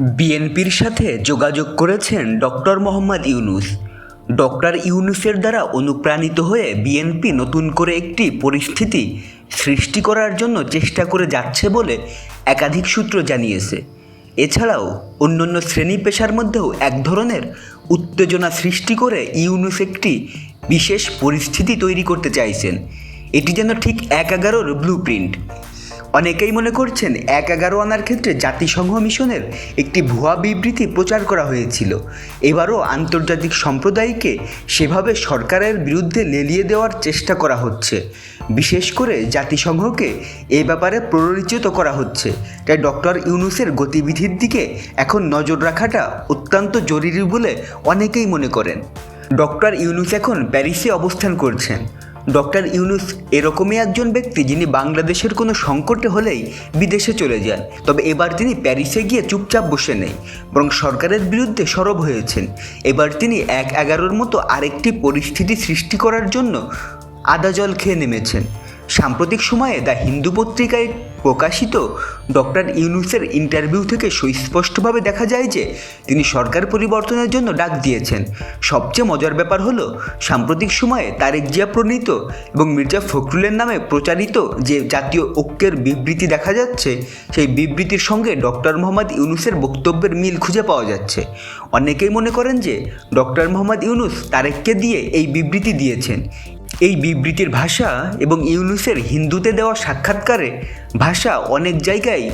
বিএনপির সাথে যোগাযোগ করেছেন ডক্টর মোহাম্মদ ইউনুস। ডক্টর ইউনুসের দ্বারা অনুপ্রাণিত হয়ে বিএনপি নতুন করে একটি পরিস্থিতি সৃষ্টি করার জন্য চেষ্টা করে যাচ্ছে বলে একাধিক সূত্র জানিয়েছে। এছাড়াও অন্যান্য শ্রেণি পেশার মধ্যেও এক ধরনের উত্তেজনা সৃষ্টি করে ইউনুস একটি বিশেষ পরিস্থিতি তৈরি করতে চাইছেন। এটি যেন ঠিক এক এগারোর ব্লু প্রিন্ট অনেকেই মনে করছেন এক এগারো আনার ক্ষেত্রে জাতিসংঘ মিশনের একটি ভুয়া বিবৃতি প্রচার করা হয়েছিল। এবারও আন্তর্জাতিক সম্প্রদায়কে সেভাবে সরকারের বিরুদ্ধে লেলিয়ে দেওয়ার চেষ্টা করা হচ্ছে। বিশেষ করে জাতিসংঘকে এ ব্যাপারে প্ররোচিত করা হচ্ছে। তাই ডক্টর ইউনুসের গতিবিধির দিকে এখন নজর রাখাটা অত্যন্ত জরুরি বলে অনেকেই মনে করেন। ডক্টর ইউনুস এখন প্যারিসে অবস্থান করছেন। ডক্টর ইউনুস এরকমই একজন ব্যক্তি যিনি বাংলাদেশের কোনো সংকটে হলেই বিদেশে চলে যান। তবে এবার তিনি প্যারিসে গিয়ে চুপচাপ বসে নেই, বরং সরকারের বিরুদ্ধে সরব হয়েছেন। এবার তিনি এক এগারোর মতো আরেকটি পরিস্থিতি সৃষ্টি করার জন্য আদা জল খেয়ে নেমেছেন। সাম্প্রতিক সময়ে দ্য হিন্দু পত্রিকায় প্রকাশিত ডক্টর ইউনুসের ইন্টারভিউ থেকে সুস্পষ্টভাবে দেখা যায় যে তিনি সরকার পরিবর্তনের জন্য ডাক দিয়েছেন। সবচেয়ে মজার ব্যাপার হলো, সাম্প্রতিক সময়ে তারেক জিয়া প্রণীত এবং মির্জা ফখরুলের নামে প্রচারিত যে জাতীয় ঐক্যের বিবৃতি দেখা যাচ্ছে, সেই বিবৃতির সঙ্গে ডক্টর মোহাম্মদ ইউনুসের বক্তব্যের মিল খুঁজে পাওয়া যাচ্ছে। অনেকেই মনে করেন যে, ডক্টর মোহাম্মদ ইউনুস তারেককে দিয়ে এই বিবৃতি দিয়েছেন। এই বিবৃতির ভাষা এবং ইউনুসের হিন্দুতে দেওয়া সাক্ষাৎকারে ভাষা অনেক জায়গায়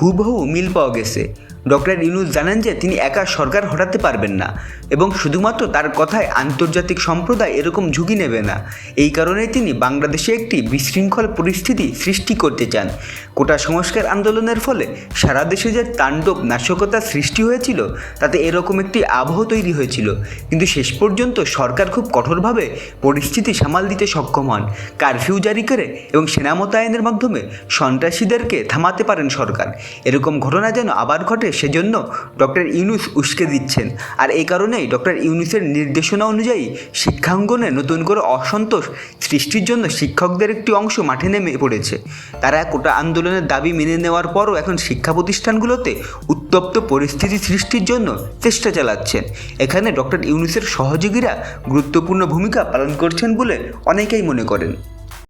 হুবহু মিল পাওয়া গেছে। ডক্টর ইউনুস জানান যে তিনি একা সরকার হটাতে পারবেন না এবং শুধুমাত্র তার কথায় আন্তর্জাতিক সম্প্রদায় এরকম ঝুঁকি নেবে না। এই কারণেই তিনি বাংলাদেশে একটি বিশৃঙ্খল পরিস্থিতি সৃষ্টি করতে চান। কোটা সংস্কার আন্দোলনের ফলে সারা দেশে যে তাণ্ডব নাশকতা সৃষ্টি হয়েছিল, তাতে এরকম একটি আবহ তৈরি হয়েছিল। কিন্তু শেষ পর্যন্ত সরকার খুব কঠোরভাবে পরিস্থিতি সামাল দিতে সক্ষম হন। কারফিউ জারি করে এবং সেনা মোতায়েনের মাধ্যমে সন্ত্রাসীদেরকে থামাতে পারেন সরকার। এরকম ঘটনা যেন আবার ঘটে সেজন্য ডক্টর ইউনুস উস্কে দিচ্ছেন। আর এই কারণেই ডক্টর ইউনুসের নির্দেশনা অনুযায়ী শিক্ষাঙ্গনে নতুন করে অসন্তোষ সৃষ্টির জন্য শিক্ষকদের একটি অংশ মাঠে নেমে পড়েছে। তারা কোটা আন্দোলনের দাবি মেনে নেওয়ার পরও এখন শিক্ষা প্রতিষ্ঠানগুলোতে উত্তপ্ত পরিস্থিতি সৃষ্টির জন্য চেষ্টা চালাচ্ছেন। এখানে ডক্টর ইউনুসের সহযোগীরা গুরুত্বপূর্ণ ভূমিকা পালন করছেন বলে অনেকেই মনে করেন।